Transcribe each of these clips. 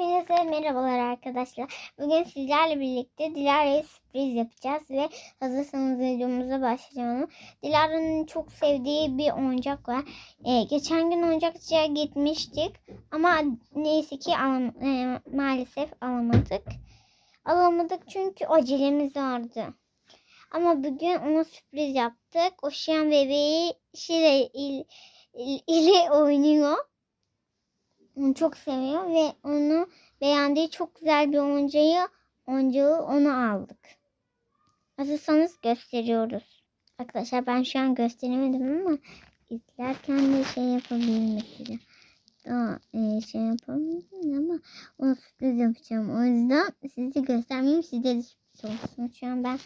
Hepinize merhabalar arkadaşlar. Bugün sizlerle birlikte Dilara'ya sürpriz yapacağız ve hazırsanız videomuza başlayalım. Dilara'nın çok sevdiği bir oyuncak var. Ee, geçen gün oyuncakçıya gitmiştik ama neyse ki alam- e, maalesef alamadık. Alamadık çünkü acelemiz vardı. Ama bugün ona sürpriz yaptık. O şiyan bebeği il- ile oynuyor. Onu çok seviyor ve onu beğendiği çok güzel bir oyuncağı, oyuncağı ona aldık. Hazırsanız gösteriyoruz. Arkadaşlar ben şu an gösteremedim ama izlerken de şey yapabilirim mesela. Daha e, şey yapabilirim ama ona sürpriz yapacağım. O yüzden sizi göstermeyeyim size de sürpriz olsun. Şu an ben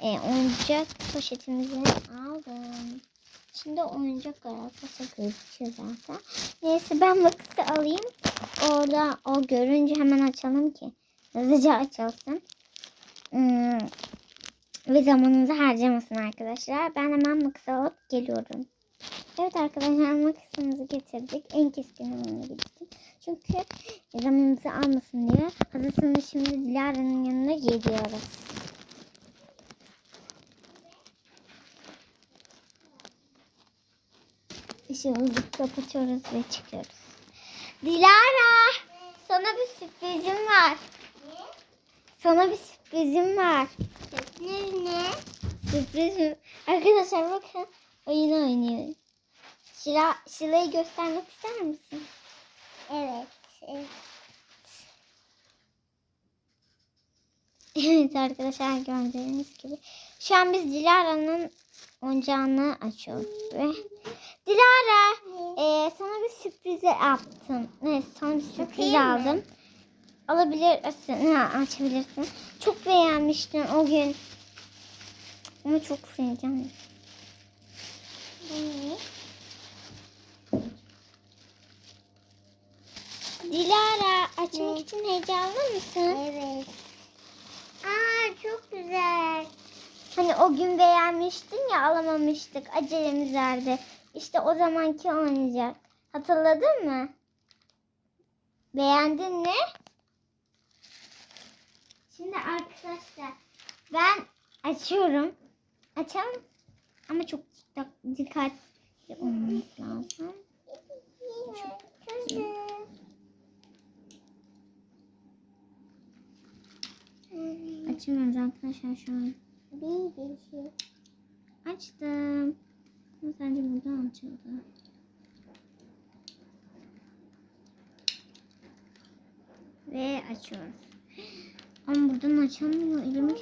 e, oyuncak poşetimizi aldım. Şimdi oyuncak arkadaşlar gözüküyor zaten. Neyse ben makası alayım. Orada o görünce hemen açalım ki. Hızlıca açılsın. Hmm. Ve zamanınızı harcamasın arkadaşlar. Ben hemen makası alıp geliyorum. Evet arkadaşlar makasımızı getirdik. En keskin olanı gittik. Çünkü zamanınızı almasın diye. Hazırsanız şimdi Dilara'nın yanına geliyoruz. Işığımızı kapatıyoruz ve çıkıyoruz. Dilara sana bir sürprizim var. Sana bir sürprizim var. Sürpriz ne? Sürprizim. Arkadaşlar bakın oyun oynuyor. Şila, Şila'yı göstermek ister misin? Evet. evet. Evet arkadaşlar gördüğünüz gibi. Şu an biz Dilara'nın oyuncağını açıyoruz ve Dilara e, sana bir sürpriz yaptım. Evet sana bir sürpriz Bakayım aldım. Alabilirsin, ha, açabilirsin. Çok beğenmiştin o gün. Ama çok seveceğim. Dilara açmak Ne? için heyecanlı mısın? Evet. Aa çok güzel. Hani o gün beğenmiştin ya alamamıştık. Acelemiz vardı. İşte o zamanki oynayacak. Hatırladın mı? Beğendin mi? Şimdi arkadaşlar ben açıyorum. Açalım. Ama çok dik- dikkatli olmamız lazım. Açamıyoruz arkadaşlar şu an. Açtım. Ama Sadece buradan açıldı. Ve açıyoruz. Ama buradan açamıyor. Elimi.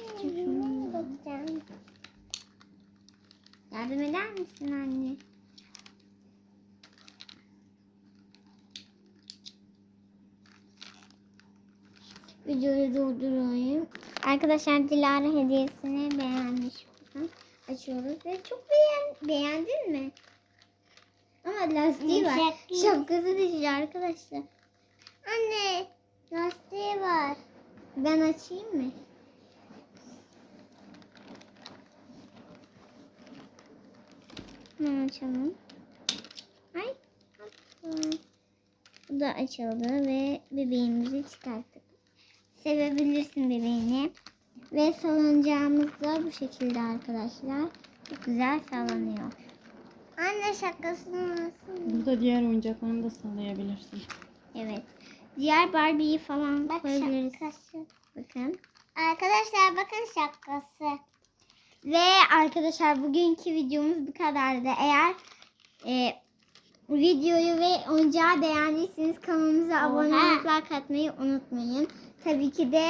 Bakacağım. Yardım eder misin anne? Videoyu durdurayım. Arkadaşlar Dilara hediyesini beğenmiş. Bakın açıyoruz ve çok beğen beğendin mi? Ama lastiği var. Şapkası düşüyor arkadaşlar. Anne. Lastiği var. Ben açayım mı? Hemen açalım. Ay. Bu da açıldı ve bebeğimizi çıkarttık. Sevebilirsin bebeğini. Ve salıncağımız da bu şekilde arkadaşlar. Çok güzel sallanıyor. Anne şakasını nasıl? Burada diğer oyuncaklarını da sallayabilirsin. Evet. Diğer Barbie'yi falan Bak koyabiliriz. şakası. Bakın. Arkadaşlar bakın şakası. Ve arkadaşlar bugünkü videomuz bu kadardı. Eğer e, videoyu ve oyuncağı beğendiyseniz kanalımıza abone Oha. olup like atmayı unutmayın. Tabii ki de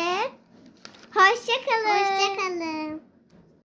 hoşçakalın. Hoşçakalın.